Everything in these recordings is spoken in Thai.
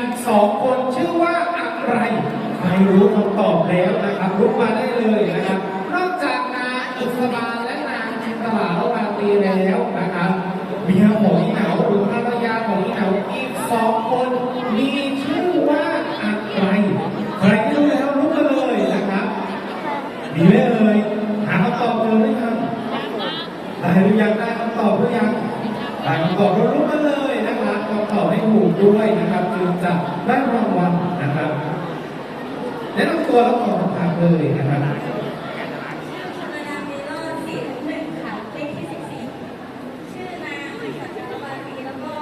อีกสองคนชื่อว่าอะไรใครรู้คำตอบแล้วนะครับลุกมาได้เลยนะครับ นอกจากนาอิสบาและนางจินตลาระวาตีแล้วนะครับเมียของอีเหนาหรือภรรยาของอีเหนาอีกสองคนมีชื่อว่าอะไรใครรู้แล้วลุกมาเลยนะครับมีไหมเอ่ยหาคำตอบเจอหรือยังได้หรือยังได้คำตอบหรือยังได้คำตอบรู้มาเลย อบให้ถูกด้วยนะครับ จึงจะได้รางวัลนะครับแนะนำตัวแล้วตอบคำถามเลยนะครับมาดามเมลอนสี่หนึ่งค่ะเลขที่สิบสี่ชื่อนางสัจจรวารีแล้วก็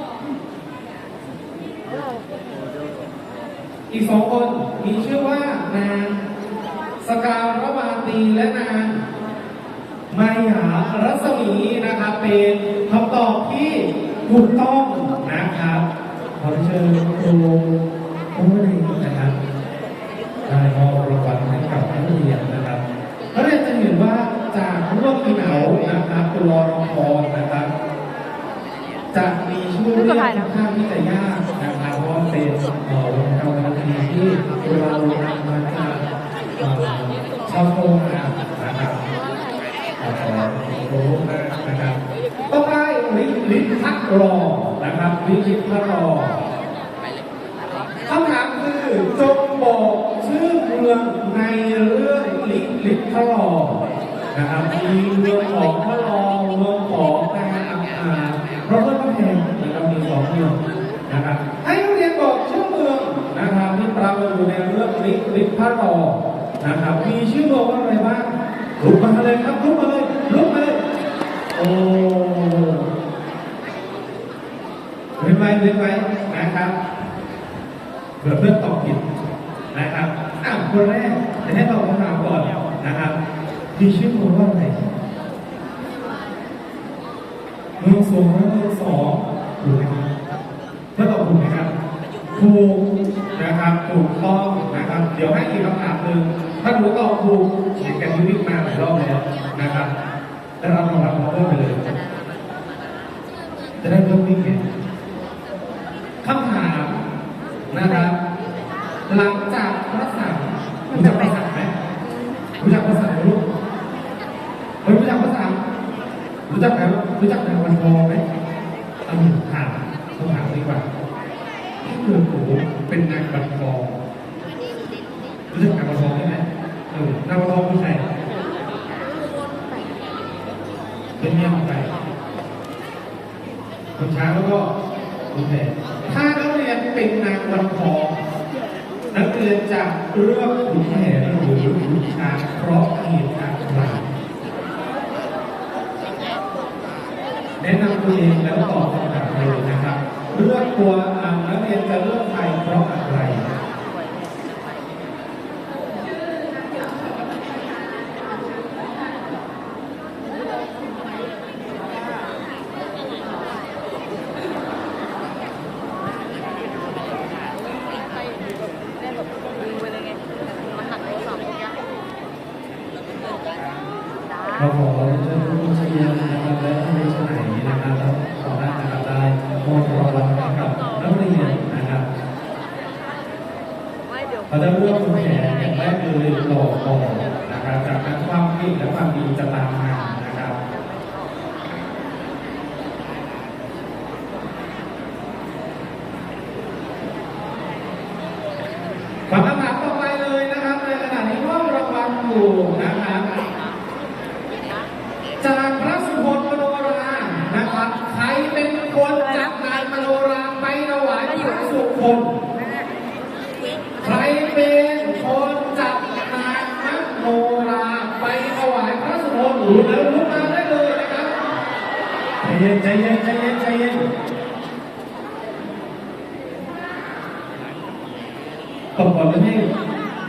อีกสองคนมีชื่อว่านางสการวาตีและนางมายารัศมีนะครับเป็นคำตอบที่ถูกต้องนะครับขอเชิญครูโอ้ยนะครับ ได้มอบรางวัลให้กับนักเรียนนะครับนักเรียนจะเห็นว่าจากร่วมอีเหนานะครับตัวรองพรนะครับ จะ มีชื่อเรียกค่อนข้างที่จะยากนะครับเพราะว่าเป็นเอ่อวงการดนตรีที่เรานำมาจากเอ่อชาวโคราชนะครับขอรู้นะครับต่องไปลิลิทักรอนะครับลิลิทักรอคำถามคือจงบอกชื่อเมืองในเรื่องลิลิทรอนะครับมีเมืองของพระรอเมืองของนางอังคาร เพราะว่าพระแพงนะครับมีสองเมืองนะครับให้นักเรียนบอกชื่อเมืองนะครับที่ปรากฏอยู่ในเรื่องลิลิทรอนะครับ มีชื่อเมืองว่าอะไรบ้างลุกมาเลยครับลุกมาเลยลุกมาเลยโอ้เรียนไว้เรียนไว้นะครับเผื่อเพื่อนตอบผิดนะครับอะคนแรกจะให้ตอบคำถามก่อนนะครับมีชื่อคนว่าอะไรเมืองสองและเมืองสองถูกไหมครับเพื่อตอบถูกไหมครับถูกนะครับถูกต้องนะครับ เดี๋ยวให้อีกคำถามหนึ่งถ้ารู้ตอบถูกเขียนกันวิ่งมาหลายรอบแล้วนะครับได้รับรางวัลเตอร์ไปเลยจะได้เพิ่มวิ่งไง คำถามนะครับ หลังจากพระสังฆ์รู้จักพระสังฆ์ไหมรู้จักพระสังฆ์ไหมลูกเฮ้ยรู้จักพระสังฆ์รู้จักไหมรู้จักนางวันทองไหมเอาถามคำถามดีกว่าที่เมืองปู่เป็นนางวันทองรู้จักนางวันทองไหม เออนางวันทองคือใครเป็นเมียของใครคุณช้างแล้วก็คุณแผนถ้านักเรียนเป็นนางวันทองนักเรียนจะเลือกขุนแผนหรือขุนช้างเพราะเหตุอะไรแนะนำตัวเองแล้วตอบคำถามเลยนะครับ เลือกตัวอ่านักเรียนจะเลือกใครเพราะอะไร เราขอเชิญผู้เชียร์นะครับและผู้ชมนะครับแล้วขอได้นะครับได้มอบรางวัลให้กับนักเรียนนะครับเราจะเลือกคุณแผนอย่างแรกคือหล่อก่อนนะครับจากนั้นความคิดและความดีจะตามมานะครับคำถามต่อไปเลยนะครับในขณะนี้มอบรางวัลอยู่ เย็นใจเย็นใจเย็นใจเย็นตอบก่อนไม่ให้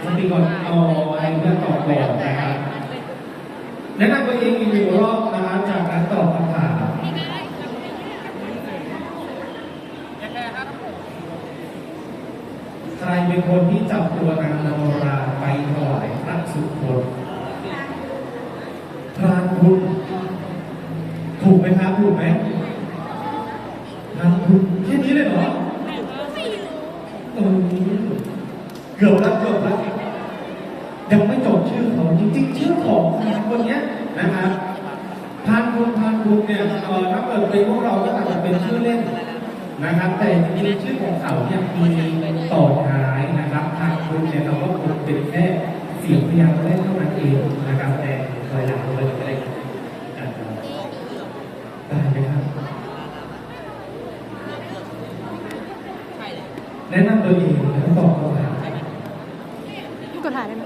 สติก่อนเอาให้เพื่อตอบก่อนนะครับแนะนำตัวเองอีกหนึ่งรอบนะครับจากนั้นตอบคำถามใครเป็นคนที่จับตัวนางนโนราไปถวายพระสุคตพรานบุญ ถูกไหมครับถูกไหมพรานบุญแค่นี้เลยเหรอโอ้เกือบแล้วเกือบแล้วยังไม่จบชื่อเขาจริงๆชื่อของคนเนี้ยนะครับพานบุญพานบุญเนี่ยเออถ้าเกิดเป็นพวกเราก็อาจจะเป็นชื่อเล่นนะครับ แต่จริงๆชื่อของเขาเนี่ยมีต่อท้ายนะครับพานบุญเนี่ยเราก็คงเป็นแค่เสียงพยางค์แรกเท่านั้นเองนะครับแต่ถอยหลังไปก็ได้ครับได้ไหมครับ แนะนำตัวเองแล้วตอบคำถาม กดถ่ายได้ไหม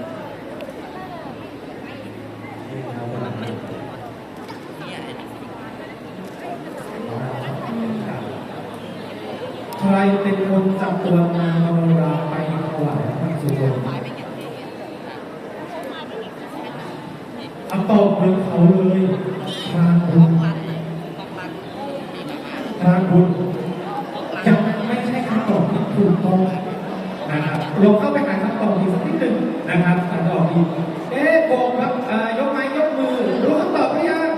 ใค รเป็นคนจับตัวนางมโนราไปถวายพระสุคลเอาตอบเหมือนเขาเลยพรานบุญพรานบุญยังไม่ใช่คำตอบที่ถูกต้องนะครับลองเข้าไปหาคำตอบอีกสักนิดหนึ่งนะครับคำตอบอีกเอ๊ะโกงครับอ่ายกไม้ยกมือรู้คำตอบหรือยัง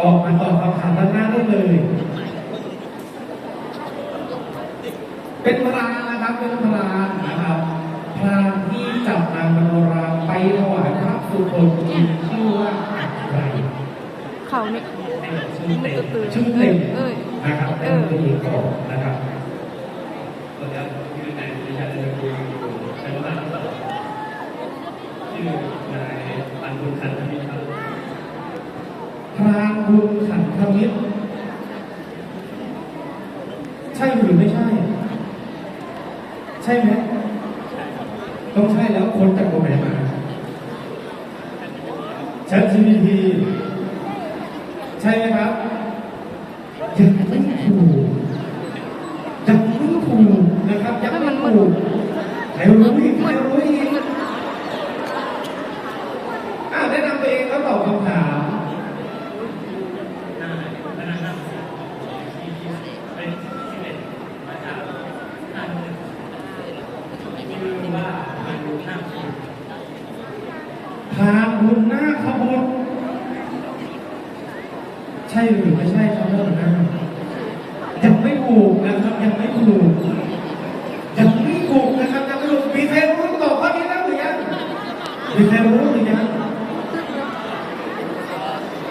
ออกมาตอบคำถามด้านหน้าได้เลย เป็นพรานนะครับ เป็นพรานนะครับพรานที่จับนางมโนราไปถวายพระสุคลมีชื่อว่าอะไร เขานี่ ชื่อเต็ม ชื่อเต็มเอ้ยนะครับเอเป็นอตัวเองก่อนนะครับตัวนี้คือในวิชาจะคุยอยู่ในว่าชื่อนายปันบุญขันธมิตรครับพรานบุญขันธมิตร ใช่หรือไม่ใช่ ใช่ไหมต้องใช่แล้วคนจากตรงไหนมา ChatGPT ใช่ไหมครับ ยังไม่ถูกยังไม่ถูก นะครับยังไม่ถูกใครรู้อีกใครรู้อีกอ่าแนะนำตัวเองแล้วตอบคำถามหน้าพนักงานที่ที่เป็นที่เป็นมาจากหน้าหนึ่งชื่อว่าปันบุญหน้าคุณพาบุญหน้าขบวนใช่หรือไม่ใช่ครับท่านหัวหน้ายังไม่ถูกนะครับยังไม่ถูกยังไม่ถูกนะครับยังไม่ถูกมีใครรู้คำตอบข้อนี้แล้วหรือยังมีใครรู้หรือยัง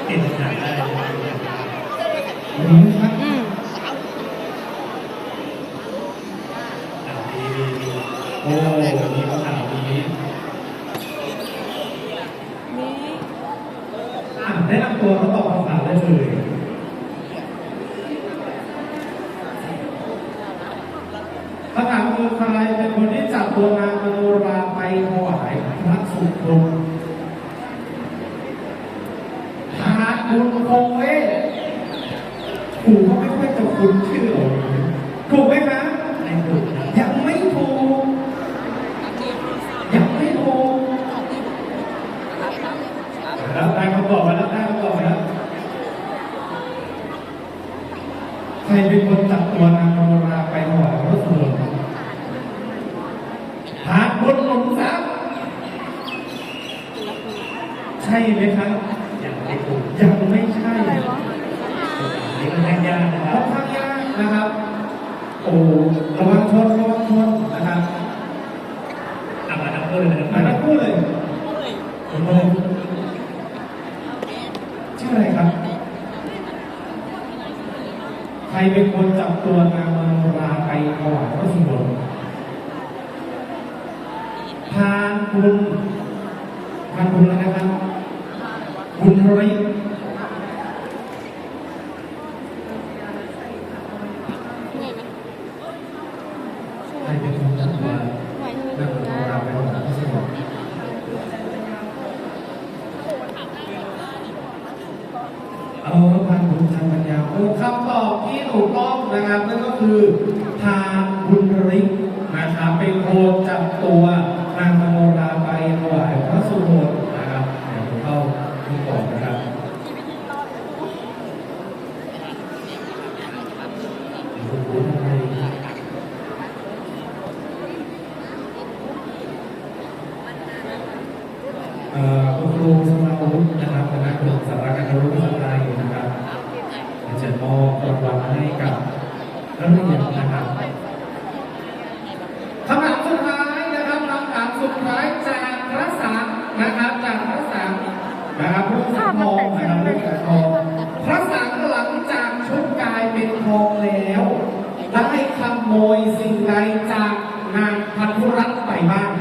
เก่งขนาดได้ รู้ครับ อืมอ่าดีดีดีโอ้มีคำถามนี้นี่อะแนะนำตัวเขาตอบคำถามได้เลยคำถามคือใครเป็นคนที่จับตัวนางมโนราไปถวายพระสุคลพาคุณคงเวทครูก็ไม่ค่อยจะคุ้นชื่อเหล่านี้ถูกไหมคะ ไม่ถูกครับ ยังไม่ถูกยังไม่ถูกแล้วได้คำตอบมาแล้วได้คำตอบมาแล้วใคนจับตัวนางมโนราไปถวายพระสุคลหาคนหลงทรัพย์ใช่ไหมครับ ยังไม่ถูก ยังไม่ใช่ อะไรวะ นี่มันยากนะค ค่ รั อบ นข้างยากนะครับ โอ้ระวังชนระวังชนนะครับ อะมาทั้งคู่เลยนะค มา รั ทั้ บ งคู่เลยผมเลยชื่ออะไรครับ ใคร เป็นคนจับตัวนางมโนราไปถวายพระสุคลพานบุญพานบุญแล้วนะครับบุญริศเหนื่อยไหมใครเป็นคนจับตัวนางมโนราไปถวายพระสุคลเออพานบุญทางปัญญาโอ้คำตอบ ถูกต้องนะครับนั่นก็คือทางบุญริกนะครับเป็นคนจับตัวนางมโนราไปถวายพระสุคลนะครับเดี๋ยวผมเข้าที่ก่อนนะครับคุณครูทำไมเอ่อคุณครูสมาวุฒินะครับคณะครูสารการรู้ภาษาไทยนะครับจะมอบรางวัลให้กับนักเรียนนะครับ นะครับรูปสังทองนะครับรูปสังทองพระสังฆ์หลังจากชุดกายเป็นทองแล้วได้ขโมยสิ่งใดจากนางพันธุรัตน์ไปบ้าง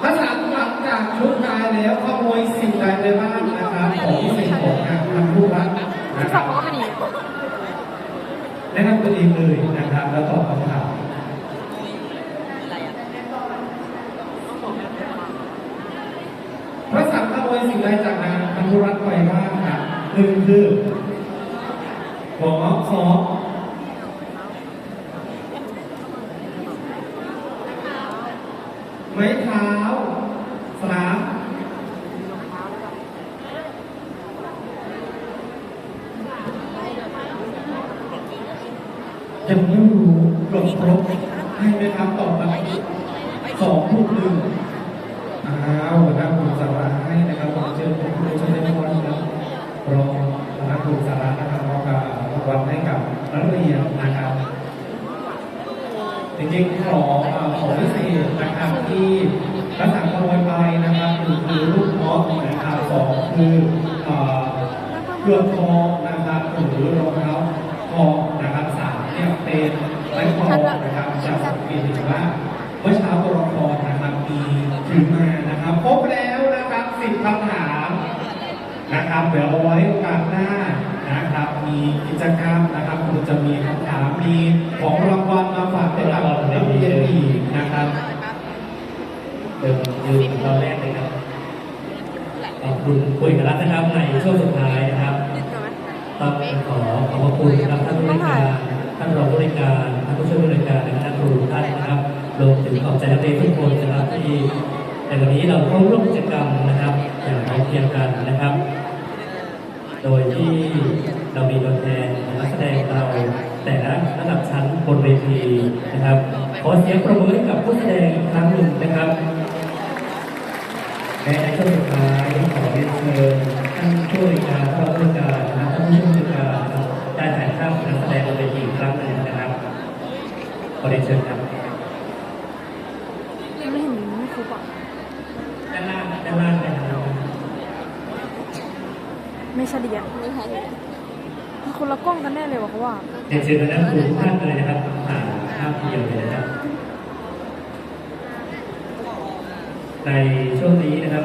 พระสังฆ์หลังจากชุดกายแล้วขโมยสิ่งใดไปบ้างนะครับของสิ่งของนางพันธุรัตน์นะคสัรับบเขาก็เป็นอย่างนี้แนะนำตัวเองเลยนะครับแล้วตอบคำถามพระสังฆ ขโมยสิ่งใดจากนางพันธุรัตน์ไปบ้างครับหนึ่งคือหัวงอกสอไม้เท้าสามยังไม่รู้กลบครบให้ไหมครับตอบมาสองทุกหนึ่งอ้าวนะครับคุณสาระให้นะ ครับผมเชิญคุณครูชัยพรครับรองนะครับคุณสาระนะครับมอบการรางวัลให้กับนักเรียนนะครับจริงๆขอของพิเศษนะครับที่พระสังฆโวยไปนะครับหนึ่งคือลูกเมาะนะครับสองคือเอ่อเกลือกทองนะครับหรือรองเท้าทองนะครับสามเนี่ยเป็นไม้ทองนะครับจากสังเกตเห็นว่าตัวละครนะครับมีถือมานะครับครบแล้วนะครับสิบคำถาม นะครับเดี๋ยวเอาไว้โอกาสหน้านะครับ มีกิจกรรมนะครับคุณจะมีคำถามมีของรางวัลมาฝากให้กับนักเรียนอีกนะครับเดิมยืนตอนแรกเลยครับขอบคุณคุยกับรัฐนะครับในช่วงสุดท้ายนะครับต้องขอขอบพระคุณนะครับท่านผู้บริการท่านรองผู้บริการท่านผู้ช่วยผู้บริการและท่านครูท่านนะครับรวมถึงขอบใจนักเรียนทุกคนนะครับที่ในวันนี้เราเข้าร่วมกิจกรรมนะครับอย่างพร้อมเพียงกันนะครับ โดยที่เรามีตัวแทนนักแสดงเราแต่ละระดับชั้นบนเวทีนะครับ ขอเสียงประมือให้กับผู้แสดงครั้งหนึ่งนะครับและในช่วงสุดท้ายขอเรียนเชิญท่านผู้บริการท่านผู้บริการนะครับท่านผู้ช่วยผู้บริการได้ถ่ายภาพนักแสดงบนเวทีครั้งหนึ่งนะครับขอเรียนเชิญครับ ไม่เห็นไม่ครบอะ ด้านล่างด้านล่างนะครับ ไม่ เฉลี่ยมันคนละกล้องกันแน่เลยว่ะเขาว่าเรียนเชิญคณะครูทุกท่านเลยนะครับผ่านภาพเดียวเลยนะครับ ในช่วงนี้นะครับ